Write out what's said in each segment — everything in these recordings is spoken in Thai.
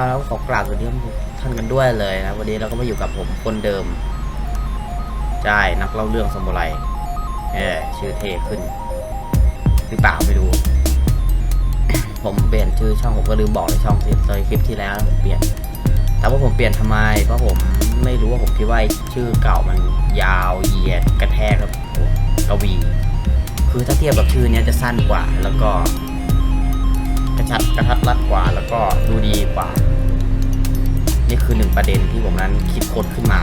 อ่าแล้วขอกราบสวัสดีท่านกันด้วยเลยนะ วันนี้เราก็มาอยู่กับผมคนเดิมใช่นักเล่าเรื่องสมุไรเออชื่อเทขึ้นหรือเปล่าไม่รู้ ผมเปลี่ยนชื่อช่องผมก็ลืมบอกในช่องที่ในคลิปที่แล้วผมเปลี่ยน แต่ว่าผมเปลี่ยนทำไม เพราะผมไม่รู้ว่าผมคิดว่าชื่อเก่ามันยาวเหยียดกระแทกครับผมกวี คือถ้าเทียบกับชื่อเนี้ยจะสั้นกว่า แล้วก็กระชัดกระทัดรัดกว่า แล้วก็ดูดีกว่า นี่คือหนึ่งประเด็นที่ผมนั้นคิดค้นขึ้นมา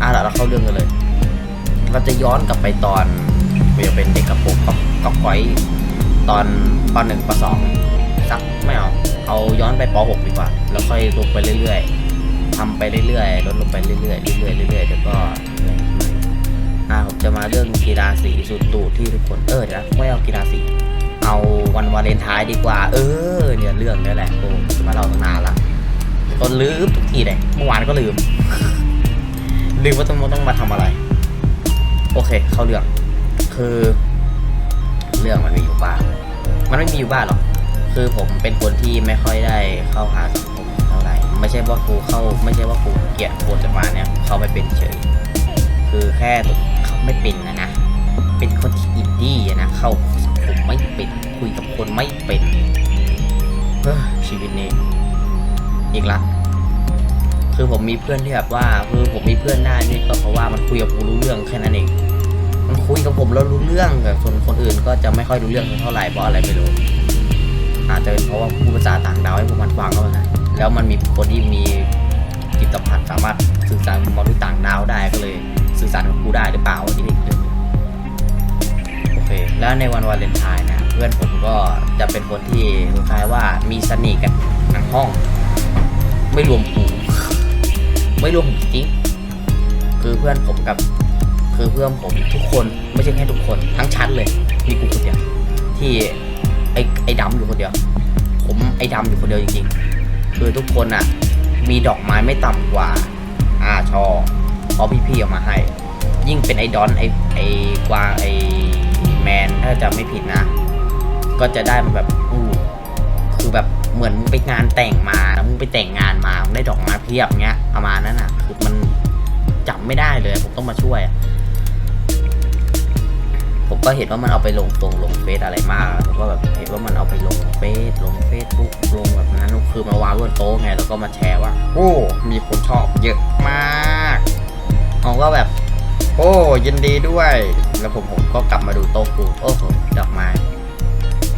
อะเดี๋ยวเราเข้าเรื่องกันเลย เราจะย้อนกลับไปตอนผมยังเป็นเด็กกระโปรงกับกับก้อยตอนปหนึ่งปสองสักไม่เอาเอาย้อนไปปหกดีกว่า แล้วค่อยลงไปเรื่อยๆทำไปเรื่อยๆลดลงไปเรื่อยๆเรื่อยๆเรื่อยๆเดี๋ยวก็อ่าผมจะมาเรื่องกีฬาสีสุดตูดที่ทุกคนเออเดี๋ยวนะไม่เอากีฬาสีเอาวันวาเลนไทน์ดีกว่า เออ เนี่ยเรื่องนี้แหละโอ้มาเล่าตั้งนานละ ก็ลืมทุกทีเลยเมื่อวานก็ลืม ลืมว่าต้องต้องมาทำอะไร โอเค เข้าเรื่อง คือ เรื่องมันมีอยู่บ้านมันไม่มีอยู่บ้านหรอกคือผมเป็นคนที่ไม่ค่อยได้เข้าหาสังคมเท่าไหร่ไม่ใช่ว่ากูเข้า ไม่ใช่ว่ากูเกลียดคนจะมาเนี่ย เขาไม่เป็นเฉย คือแค่เขาไม่เป็นนะนะ เป็นคนที่อินดี้นะ เข้าสังคมไม่เป็น คุยกับคนไม่เป็นเฮ้ยชีวิตนี้ อีกละคือผมมีเพื่อนที่แบบว่าคือผมมีเพื่อนได้านี่ก็เพราะว่ามันคุยกับกูรู้เรื่องแค่นั้นเอง มันคุยกับผมแล้วรู้เรื่องแต่ส่วนคนอื่นก็จะไม่ค่อยรู้เรื่องเท่าไหร่เพราะอะไรไม่รู้ อาจจะเป็นเพราะว่าพูดภาษาต่างดาวให้พวกมันฟังก็ได้แล้วมันมีคนที่มีจิตสัมผัสสามารถสื่อสารกับมนุษย์ต่างดาวได้ก็เลยสื่อสารกับกูได้หรือเปล่าอันนี่เป็นอีกเรื่องหนึ่งโอเค แล้วในวันวาเลนไทน์นะเพื่อนผมก็จะเป็นคนที่คล้ายๆว่ามีสนิทกันทั้งห้อง ไม่รวมกูไม่รวมผมจริงๆคือเพื่อนผมกับ คือเพื่อนผมทุกคนไม่ใช่แค่ทุกคนทั้งชั้นเลยมีกูคนเดียวที่ไอ้ไอ้ดำอยู่คนเดียว ผมไอ้ดำอยู่คนเดียวจริงๆ คือทุกคนอะ มีดอกไม้ไม่ต่ำกว่าอาชอเพราะพี่ๆเอามาให้ ยิ่งเป็นไอ้ดอนไอ้ไอ้กวางไอ้แมนถ้าจะไม่ผิดนะ ก็จะได้มาแบบอู้คือแบบ เหมือนมึงไปงานแต่งมาแล้วมึงไปแต่งงานมามึงได้ดอกไม้เพียบเงี้ยประมาณนั้นอะคือมันจำไม่ได้เลย ผมต้องมาช่วย ผมก็เห็นว่ามันเอาไปลงตรงลงเฟซอะไรมากผมก็แบบเห็นว่ามันเอาไปลงเฟซลงเฟซบุ๊กลงแบบนั้นคือมาวางบนโต๊ะไงแล้วก็มาแชร์ว่า โอ้ มีคนชอบเยอะมากผมก็แบบ โอ้ยินดีด้วย แล้วผมผมก็กลับมาดูโต๊ะกูโอ้โหดอกไม้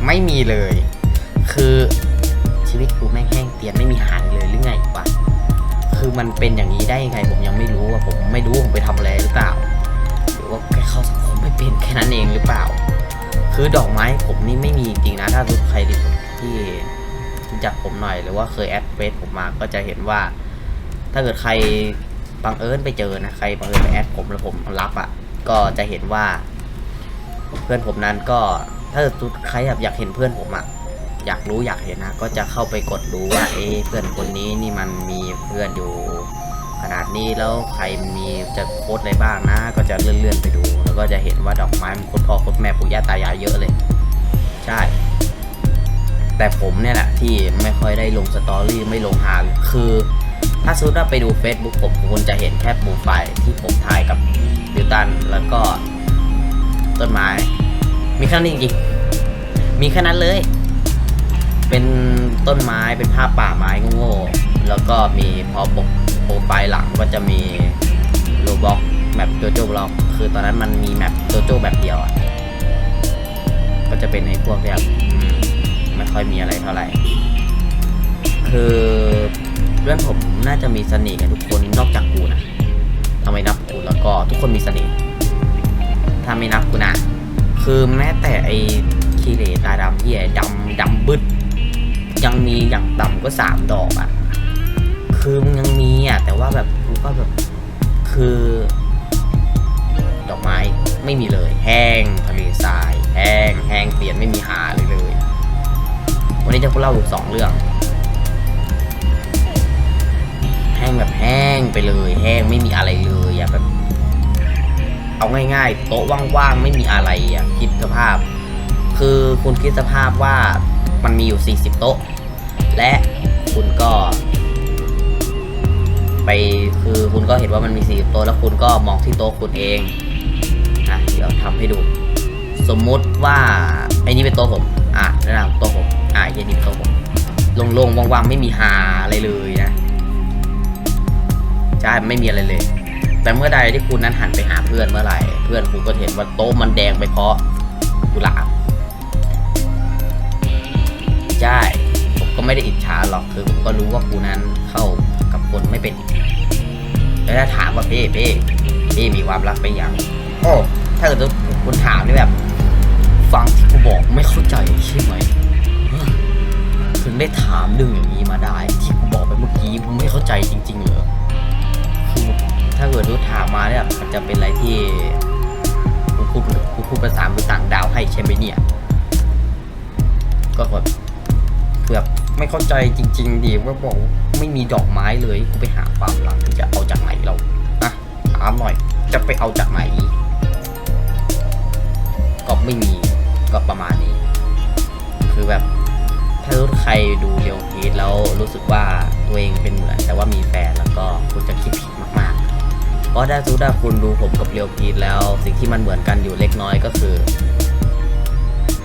ไม่มีเลย คือ ชีวิตกูแม่งแห้งเตียนไม่มีหางเลยหรือไงวะคือมันเป็นอย่างนี้ได้ยังไงผมยังไม่รู้ว่าผมไม่รู้ผมไปทำอะไรหรือเปล่า หรือว่าแค่เข้าสังคมไม่เป็นแค่นั้นเองหรือเปล่า คือดอกไม้ผมนี่ไม่มีจริงนะถ้าทุกใครที่ที่รู้จักผมหน่อยหรือว่าเคยแอดเฟซผมมาก็จะเห็นว่า ถ้าเกิดใครบังเอิญไปเจอนะใครบังเอิญไปแอดผมแล้วผมรับอะ่ะ ก็จะเห็นว่า เพื่อนผมนั้นก็ถ้าเกิดใครแบบอยากเห็นเพื่อนผมอะ่ะ อยากรู้อยากเห็นนะก็จะเข้าไปกดดูว่าเอ๊เพื่อนคนนี้นี่มันมีเพื่อนอยู่ขนาดนี้แล้วใครมีจะโพสอะไรบ้างนะ ก็จะเลื่อนๆไปดู แล้วก็จะเห็นว่าดอกไม้มันโคตรพ่อโคตรแม่ปู่ย่าตายายเยอะเลย ใช่ แต่ผมเนี่ยแหละที่ไม่ค่อยได้ลงสตอรี่ไม่ลงหาคือ ถ้าสมมติว่าไปดู Facebook ผมคุณจะเห็นแค่โปรไฟล์ที่ผมถ่ายกับดิวตันแล้วก็ต้นไม้ มีแค่นั้นจริงมีแค่นั้นเลย เป็นต้นไม้เป็นภาพป่าไม้โง่ๆแล้วก็มีพอปกโปรไฟล์หลังก็จะมีโลบ็อกแมปโจโจ้บล็อกคือตอนนั้นมันมีแมปโจโจ้แบบเดียวอะก็จะเป็นไอ้พวกแบบไม่ค่อยมีอะไรเท่าไหร่ คือเพื่อนผมน่าจะมีเสน่ห์กันทุกคนนอกจากกูนะทำไมนับกูแล้วก็ทุกคนมีเสน่ห์ถ้าไม่นับกูนะ คือแม้แต่ไอ้คีเหรตาดำที่ไอ้ดำดำบึด ยังมีอย่างต่ำก็สามดอกอะ่ะ คือมันยังมีอะ แต่ว่าแบบกูก็แบบคือ ดอกไม้ไม่มีเลย แห้งทะเลทราย แห้งแห้งเปลี่ยนไม่มีหาเลยเลย วันนี้จะพูดเล่าสองเรื่อง แห้งแบบแห้งไปเลย แห้งไม่มีอะไรเลยอะแบบ เอาง่ายๆ โต๊ะว่างๆไม่มีอะไรอะคิดสภาพ คือคุณคิดสภาพว่า มันมีอยู่ 40 โต๊ะ และคุณก็ ไปคือคุณก็เห็นว่ามันมีสี่โต๊ะ แล้วคุณก็มองที่โต๊ะคุณเองอะเดี๋ยวทำให้ดู สมมุติว่าไอ้นี่เป็นโต๊ะผม อะนั่นนะโต๊ะผม อะไอ้นี่เป็นโต๊ะผมโล่งๆว่างๆไม่มีหาอะไรเลยนะใช่ไม่มีอะไรเลย แต่เมื่อใดที่คุณนั้นหันไปหาเพื่อนเมื่อไหร่ เพื่อนคุณก็เห็นว่าโต๊ะมันแดงไปเพราะกุหลาบ ไม่ได้อิจฉาหรอกคือผมก็รู้ว่ากูนั้นเข้ากับคนไม่เป็นแล้วถ้าถามว่าเพ่เพ่เพ่มีความรักไปอยังโอ้ถ้าเกิดคุณถามนี่แบบ ฟังที่กูบอกไม่เข้าใจใช่ไหมถึงได้ถามเรื่องอย่างนี้มาได้ ที่กูบอกไปเมื่อกี้มึงไม่เข้าใจจริง ๆเหรอคือถ้าเกิดรู้ถามมาเนี่ยมันจะเป็นอะไรที่กูพูดกูพูดภาษามนุษย์ต่างดาวให้ใช่ไหมเนี่ย ก็แบบแบบ ไม่เข้าใจจริง ๆดิว่าบอกไม่มีดอกไม้เลยกูไปหาความรักจะเอาจากไหนเราอะถามหน่อยจะไปเอาจากไหนก็ไม่มีก็ประมาณนี้ คือแบบถ้าใครดูเรียวพีทแล้วรู้สึกว่าตัวเองเป็นเหมือน แต่ว่ามีแฟนแล้วก็คุณจะคิดผิดมากๆ เพราะถ้าซูดาคุณดูผมกับเรียวพีทแล้ว สิ่งที่มันเหมือนกันอยู่เล็กน้อยก็คือ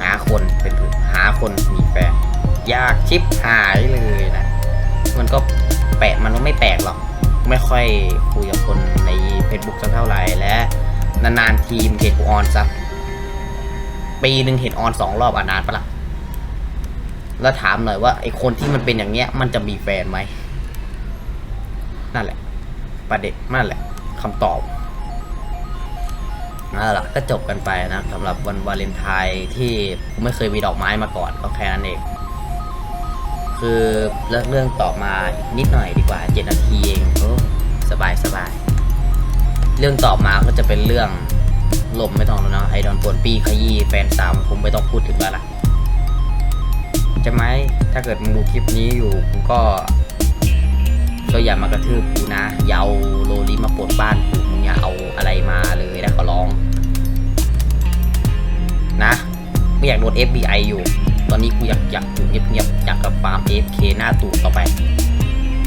หาคนเป็นหาคนมีแฟน ยากชิบหายเลยนะ มันก็แปลกมันก็ไม่แปลกหรอก ไม่ค่อยคุยกับคนใน Facebook สักเท่าไหร่และนานๆทีมเห็นกูออนสักปีหนึ่งเห็นออนสองรอบอะนานปะละ่ะแล้วถามหน่อยว่าไอคนที่มันเป็นอย่างเงี้ย มันจะมีแฟนไหมนั่นแหละ ประเด็นนั่นแหละคำตอบนั่นแหละก็จบกันไปนะสำหรับวันวาเลนไทน์ที่ไม่เคยมีดอกไม้มาก่อนก็แค่นั้นเอง คือเรื่องเรื่องต่อมาอีกนิดหน่อยดีกว่าเจ็ดนาทีเองโอ้สบายสบาย เรื่องต่อมาก็จะเป็นเรื่องลมไม่ต้องแล้วเนาะไอดอนปวนปีขยี้แฟนสาวผมไม่ต้องพูดถึงแล้วล่ะใช่ไหมถ้าเกิดมึงดูคลิปนี้อยู่กูก็ก็อย่ามากระทืบกูนะอย่าเอาโลลีมาปวดบ้านกูมึงอย่าเอาอะไรมาเลยนะขอร้อง นะ ไม่อยากโดน FBI อยู่ ตอนนี้กูอยากอยากอยู่เงียบๆอยากกับฟาร์มเอฟเคหน้าตูดต่อไป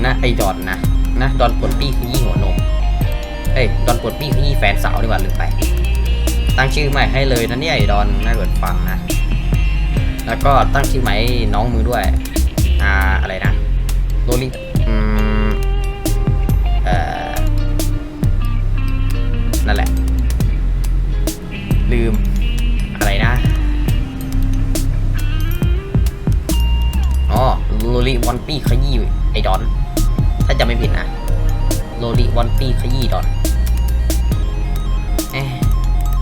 นะไอดอนนะนะดอนปวดปี้ขยี้หัวนมเอ้ยดอนปวดปี้ขยี้แฟนสาวดีกว่าลืมไป ตั้งชื่อใหม่ให้เลยนะเนี่ยไอดอนน่าเกิดฟังนะ แล้วก็ตั้งชื่อใหม่น้องมือด้วย อ่าอะไรนะโรลี่ ปี้ขยี้ไอ้ดอน ถ้าจะไม่ผิดนะโรลิวันปี้ขยี้ดอนเอ๊ะ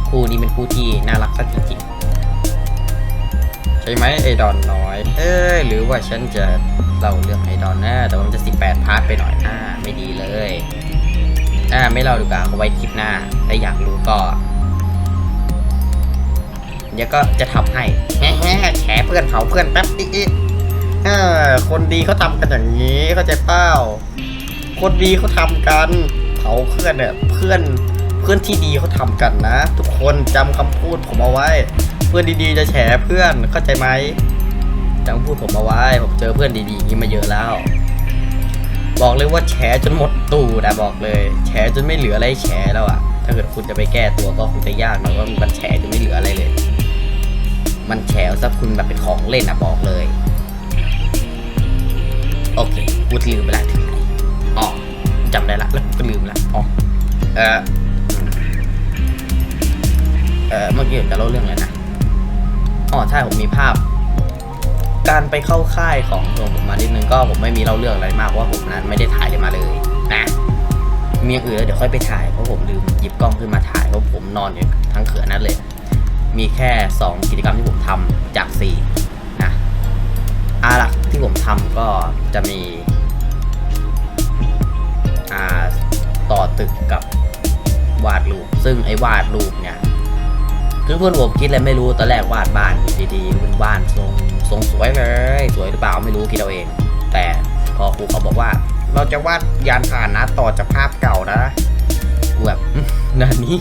คู่นี้เป็นคู่ที่น่ารักสักจริงๆ ใช่ไหมไอ้ดอนน้อย เอ้ยหรือว่าฉันจะเล่าเรื่องไอ้ดอนนะแต่ว่ามันจะ 18 พาร์ทไปหน่อยอ่าไม่ดีเลยอ่าไม่เล่าดีกว่าเอาไว้คลิปหน้าถ้าอยากรู้ก็ เดี๋ยวก็จะทำให้แฮ่ๆแฉเพื่อนเผาเพื่อนแป๊บอีก อคนดีเขาทำกันอย่างนี้เข้าใจเป้า คนดีเขาทำกันเผาเพื่อนเนี่ยเพื่อนเพื่อนที่ดีเขาทำกันนะ ทุกคนจำคำพูดผมเอาไว้ เพื่อนดีๆจะแฉเพื่อนเข้าใจไหมจำพูดผมเอาไว้ ผมเจอเพื่อนดีๆอย่างนี้มาเยอะแล้ว บอกเลยว่าแฉจนหมดตู้นะบอกเลยแฉจนไม่เหลืออะไรแฉแล้วอะถ้าเกิดคุณจะไปแก้ตัวก็คงจะยากหน่อยว่ามันแฉจนไม่เหลืออะไรเลย มันแฉซะคุณแบบเป็นของเล่นอะบอกเลย โอเคพูลืมไปแล้วถึงไหนอ๋อจำได้ละ แล้วก็ลืมละอ๋อเออเออเมื่อกี้จะเล่าเรื่องอะไรนะอ๋อใช่ผมมีภาพ การไปเข้าค่ายของผมมานิดนึงก็ผมไม่มีเล่าเรื่องอะไรมากเพราะว่าผมนั้นไม่ได้ถ่ายเลยมาเลยนะมีอย่างอื่นแล้วเดี๋ยวค่อยไปถ่ายเพราะผมลืมหยิบกล้องขึ้นมาถ่ายเพราะผมนอนอยู่ทั้งเขือนั้นเลย มีแค่ 2 กิจกรรมที่ผมทำจาก4นะอาหลัก ที่ผมทำก็จะมีต่อตึกกับวาดรูป ซึ่งไอ้วาดรูปเนี่ยคือเพื่อนผมคิดอะไรไม่รู้ตอนแรกวาดบ้านดีๆเป็นบ้านทรงทรงสวยเลยสวยหรือเปล่าไม่รู้คิดเอาเอง แต่พอครูเขาบอกว่า เราจะวาดยานพาหนะต่อจากภาพเก่านะกูแบบนานี้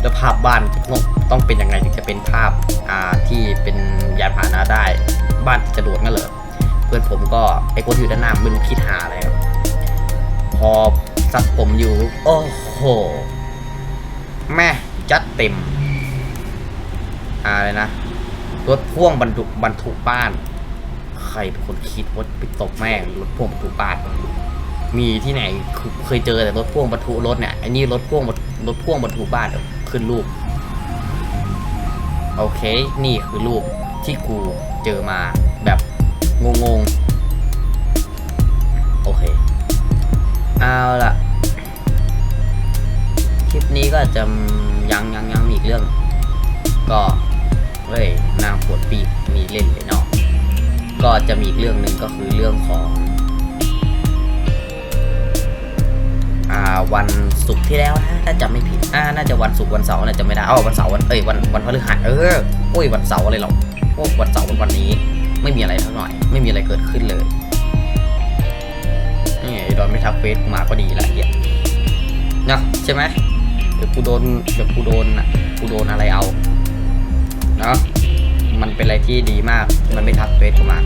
แล้วภาพบ้านต้องเป็นยังไงถึงจะเป็นภาพที่เป็นยานพาหนะได้ บ้านจะโดดงั้นเหรอ เพื่อนผมก็ไอ้คนอยู่ด้านหน้าไม่รู้คิดหาอะไรครับพอสักผมอยู่ โอ้โห แม่จัดเต็ม อะไรนะรถพ่วงบรรทุกบรรทุกบ้าน ใครเป็นคนคิดว่าไปตกแม่รถพ่วงบรรทุกบ้าน มีที่ไหนคือเคยเจอแต่รถพ่วงบรรทุกรถเนี่ยไอ้นี่รถพ่วงรถพ่วงบรรทุกบ้านขึ้นรูปโอเค นี่คือรูปที่กูเจอมา แบบงงโอเค เอาละคลิปนี้ก็จะยังยังยังมีอีกเรื่อง ก็เฮ้ยนางปวดปีกมีเล่นเลยเนาะก็จะมีอีกเรื่องหนึ่งก็คือเรื่องของอ่าวันศุกร์ที่แล้วนะถ้าจำไม่ผิดอ่าน่าจะวันศุกร์วันเสาร์น่าจะไม่ได้อ้าววันเสาร์วันเอ้ยวันวันพฤหัสเออโอ้ยวันเสาร์อะไรหรอโอ้วันเสาร์วันวันนี้ ไม่มีอะไรเท่าหน่อย ไม่มีอะไรเกิดขึ้นเลยนี่ไอ้ดนไม่ทักเฟซมาก็ดีละเอียดเนะใช่ไหมเดี๋ยวกูโดนเดี๋ยวกูโดนอะกูโดนอะไรเอาเนาะมันเป็นอะไรที่ดีมาก มันไม่ทักเฟซกูมา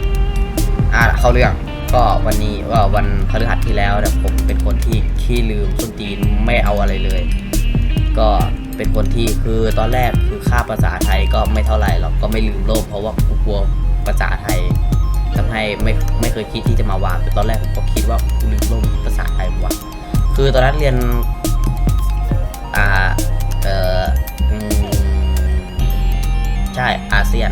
อ่าเข้าเรื่องก็วันนี้ว่าวันพฤหัสที่แล้วเนี่ยผมเป็นคนที่ขี้ลืมส้นตีนไม่เอาอะไรเลย ก็เป็นคนที่คือตอนแรกคือค่าภาษาไทยก็ไม่เท่าไหร่หรอกก็ไม่ลืมโลกเพราะว่ากูกลัว ภาษาไทยทำให้ไม่ไม่เคยคิดที่จะมาวางแต่ตอนแรกผมก็คิดว่าลืมโลกภาษาไทยวะคือตอนนั้นเรียนอ่าเออใช่อาเซียน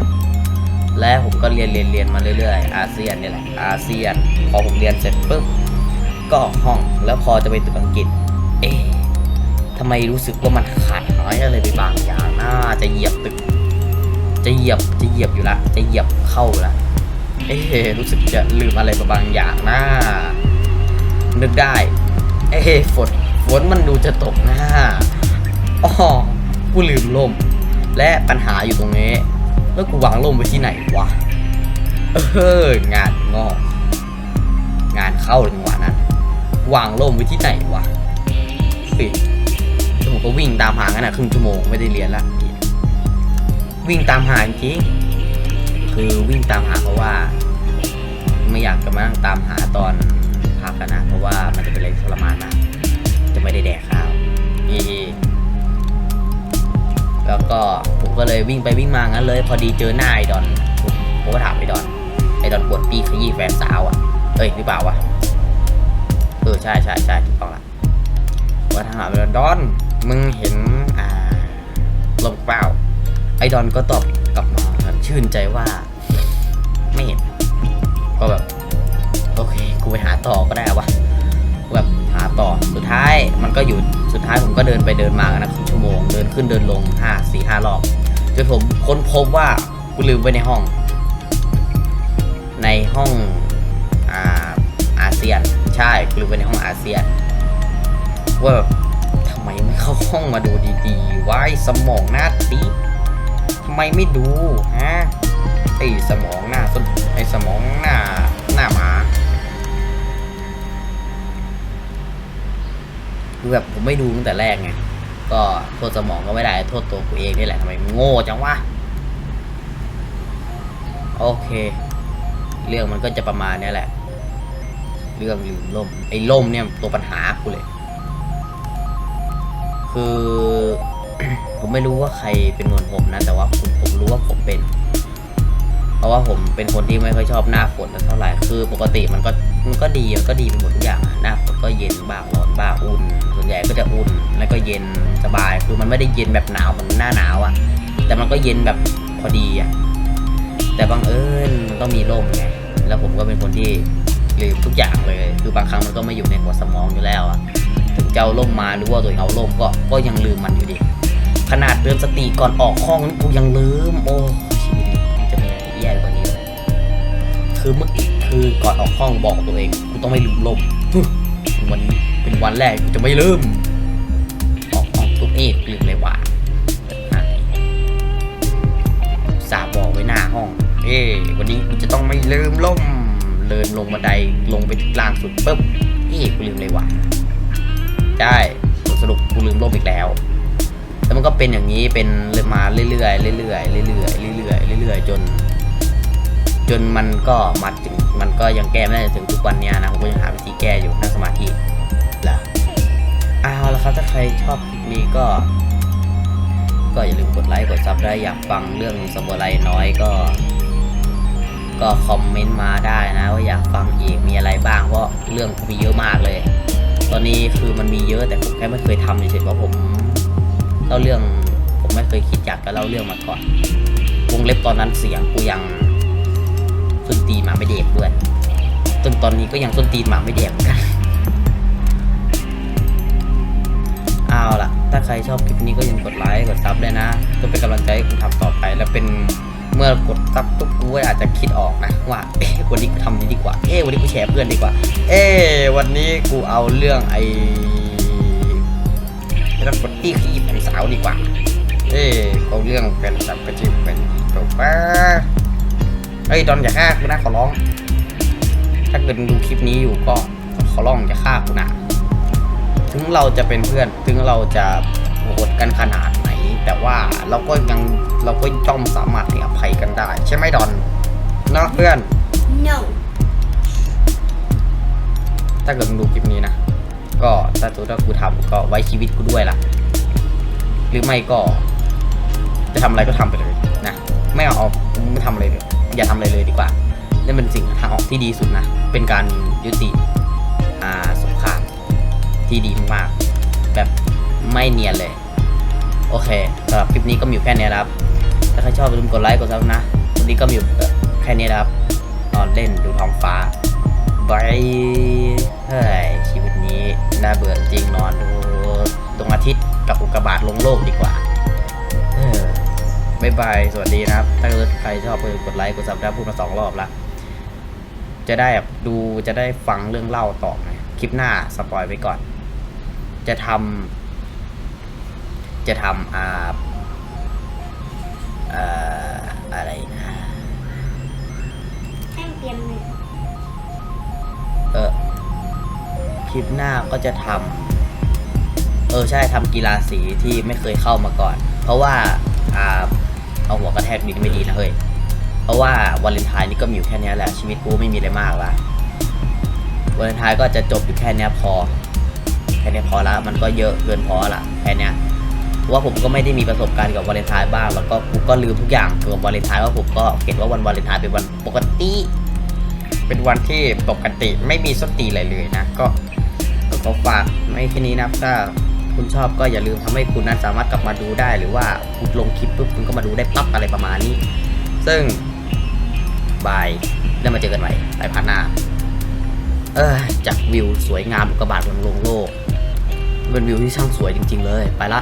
และผมก็เรียนเรียนเรียนมาเรื่อยๆ อาเซียนนี่แหละอาเซียน พอผมเรียนเสร็จปุ๊บก็ออกห้องแล้วพอจะไปตึกอังกฤษ เอ๊ะทำไมรู้สึกว่ามันขาดหายอะไรไปบางอย่างน่าจะเหยียบตึก จะเหยียบจะเหยียบอยู่ละจะเหยียบเข้าละเอ๊ะรู้สึกจะลืมอะไรบางอย่างนะนึกได้ เอ๊ะฝนฝนมันดูจะตกนะอ๋อกูลืมล่ม และปัญหาอยู่ตรงนี้ แล้วกูวางล่มไว้ที่ไหนวะเอองานงอก งานเข้าจังหวะนั้น วางล่มไว้ที่ไหนวะเฮ้ยแล้วผมก็วิ่งตามหากันนะครึ่งชั่วโมงไม่ได้เรียนละ วิ่งตามหาจริงๆคือวิ่งตามหาเพราะว่า ไม่อยากจะมานั่งตามหาตอนพักกันนะ เพราะว่ามันจะเป็นอะไรทรมานมากจะไม่ได้แดกข้าวนี่แล้วก็ผมก็เลยวิ่งไปวิ่งมางั้นเลย พอดีเจอหน้าไอดอนผมก็ถามไอดอนไอ้ดอนปวดปีขยี้แฟนสาวอะเอ้ยหรือเปล่าวะเออใช่ใช่ใช่ถูกต้องละว่าถามไอดอนดอนมึงเห็นอ่าลมเปล่า ไอดอนก็ตอบกลับมาแบบชื่นใจว่า ไม่เห็น ก็แบบ โอเค กูไปหาต่อก็ได้วะแบบหาต่อสุดท้ายมันก็อยู่สุดท้ายผมก็เดินไปเดินมากันนะครึ่งชั่วโมงเดินขึ้นเดินลงห้าสี่ห้ารอบจนผมค้นพบว่ากูลืมไว้ในห้อง ในห้องอ่าอาเซียน ใช่กูลืมไว้ในห้องอาเซียนว่าแบบทำไมไม่เข้าห้องมาดูดีๆไอ้สมองหน้าตีำไมไม่ดูฮะไอสมองหน้าต้นไอสมองหน้าหน้าหมาคือแบบผมไม่ดูตั้งแต่แรกไงก็โทษสมองก็ไม่ได้โทษตัวกูเองนี่แหละทำไมโง่จังวะโอเค เรื่องมันก็จะประมาณนี้แหละ เรื่องลืมล่มไอ้ล่มเนี่ยตัวปัญหากูเลย คือ ผมไม่รู้ว่าใครเป็นเหมือนผมนะ แต่ว่าผมผมรู้ว่าผมเป็น เพราะว่าผมเป็นคนที่ไม่ค่อยชอบหน้าฝนเท่าไหร่คือ ปกติมันก็มันก็ดีมันก็ดีไปหมดทุกอย่างอะหน้าฝนก็เย็นบ้างร้อนบ้างอุ่น ส่วนใหญ่ก็จะอุ่นแล้วก็เย็นสบาย คือมันไม่ได้เย็นแบบหนาวเหมือนหน้าหนาวอะแต่มันก็เย็นแบบพอดีอะแต่บางเอิญมันก็มีร่มไงแล้วผมก็เป็นคนที่ลืมทุกอย่างเลย คือบางครั้งมันก็ไม่อยู่ในหัวสมองอยู่แล้วอะถึงจะเอาร่มมาหรือว่าตัวเองเอาร่มก็ก็ยังลืมมันอยู่ดี ขนาดเตือนสติก่อนออกห้องนั้นกูยังลืม โอ้ชีวิตมันจะมีอะไรแย่กว่านี้เลยคือเมื่อคือก่อนออกห้องบอกตัวเอง กูต้องไม่ลืมลมวันนี้เป็นวันแรกกูจะไม่ลืม ออกห้องปุ๊เอ๊ะลืมเลยว่ะหายสาบอกไว้หน้าห้อง เอ๊ะวันนี้กูจะต้องไม่ลืมล่มเดินลงบันไดลงไปถึงล่างสุดปุ๊บเอ๊กูลืมเลยว่ะใช่สรุปกูลืมล่มอีกแล้ว แล้วมันก็เป็นอย่างนี้เป็นมาเรื่อยๆเรื่อยๆเรื่อยๆเรื่อยๆเรื่อยๆเรื่อยจน จนมันก็มาถึงมันก็ยังแก้ไม่ได้ถึงทุกวันนี้นะผมก็ยังหาวิธีแก้อยู่นั่งสมาธิแหละเอาละครับถ้าใครชอบคลิปนี้ก็ ก็อย่าลืมกดไลค์กดซับได้อยากฟังเรื่องสมุไรน้อยก็ ก็คอมเมนต์มาได้นะ ว่าอยากฟังอีกมีอะไรบ้างเพราะเรื่องมีเยอะมากเลย ตอนนี้คือมันมีเยอะแต่ผมแค่ไม่เคยทำเฉยๆเพราะผม เล่าเรื่องผมไม่เคยคิดอยากจะเล่าเรื่องมาก่อนวงเล็บตอนนั้นเสียงกูยังส้นตีมาไม่เด็กด้วยจนตอนนี้ก็ยังส้นตีมาไม่เด็กเหมือนกันเอาล่ะ ถ้าใครชอบคลิปนี้ก็อย่ากดไลค์กดซับเลยนะเพื่อเป็นกำลังใจให้คุณทำต่อไป แล้วเป็นเมื่อกดซับปุ๊บกูอาจจะคิดออกนะว่าเอ๊ะวันนี้กูทำนี้ดีกว่า เอ๊ะวันนี้กูแชร์เพื่อนดีกว่า เอ๊ะวันนี้กูเอาเรื่องไอ้รักกดตี้ ขี้แฟนสาวดีกว่า เอ๊ะเอาเรื่องแฟนสาวกระจิบเป็นตัวป้าเฮ้ยดอนอย่าฆ่ากูนะขอร้อง ถ้าเกิดมึงดูคลิปนี้อยู่ก็ขอร้องอย่าฆ่ากูนะถึงเราจะเป็นเพื่อน ถึงเราจะโหดกันขนาดไหน แต่ว่าเราก็ยังเราก็ย่อมสามารถให้อภัยกันได้ ใช่ไหมดอนเนาะเพื่อน no ถ้าเกิดมึงดูคลิปนี้นะ ก็ถ้าตัวถ้ากูทำก็ไว้ชีวิตกูด้วยล่ะ หรือไม่ก็ จะทำอะไรก็ทำไปเลยนะไม่เอาไม่ทำอะไรเลย อย่าทำอะไรเลยดีกว่านี่เป็นสิ่งทางออกที่ดีสุดนะ เป็นการยุติอาสงครามที่ดีมากๆแบบไม่เนียนเลย โอเคสำหรับคลิปนี้ก็มีอยู่แค่นี้ครับ ถ้าใครชอบอย่าลืมกดไลค์กดซับนะวันนี้ก็มีอยู่แค่นี้ครับนอนเล่นดูท้องฟ้าบายเฮ้ยชีวิตนี้น่าเบื่อจริงนอนดูดวงอาทิตย์ กับอุกกาบาตลงโลกดีกว่าเออบายบาย สวัสดีนะครับ ถ้าเกิดใครชอบก็อย่าลืมกดไลค์ กดซับนะพูดมาสองรอบละ จะได้แบบดูจะได้ฟังเรื่องเล่าต่อไงคลิปหน้าสปอยไปก่อน จะทำจะทำอ่าเอ่ออะไรนะให้เตรียมหนึ่งเออ คลิปหน้าก็จะทำ เออใช่ทำกีฬาสีที่ไม่เคยเข้ามาก่อน เพราะว่าอ่าเอาหัวกระแทกดินไม่ดีนะเฮ้ยเพราะว่าวาเลนไทน์นี่ก็มีอยู่แค่นี้แหละชีวิตกูไม่มีอะไรมากละวาเลนไทน์ก็จะจบอยู่แค่นี้พอแค่นี้พอละมันก็เยอะเกินพอละแค่นี้เพราะว่าผมก็ไม่ได้มีประสบการณ์กับวาเลนไทน์บ้าง แล้วก็กูก็ลืมทุกอย่างเกี่ยวกับวาเลนไทน์ว่าผมก็เห็นว่าวันวาเลนไทน์เป็นวันปกติ เป็นวันที่ปกติไม่มีสติอะไรเลยนะ ก็ก็ขอฝากไม่แค่นี้นะครับถ้า คุณชอบก็อย่าลืมทำให้คุณนั้นสามารถกลับมาดูได้ หรือว่าคุณลงคลิปปุ๊บคุณก็มาดูได้ปั๊บอะไรประมาณนี้ ซึ่งบายแล้วมาเจอกันใหม่ไปพาร์ทหน้าเออจากวิวสวยงามอุกกาบาตบนลงโลกเป็นวิวที่ช่างสวยจริง ๆ เลย ไปละ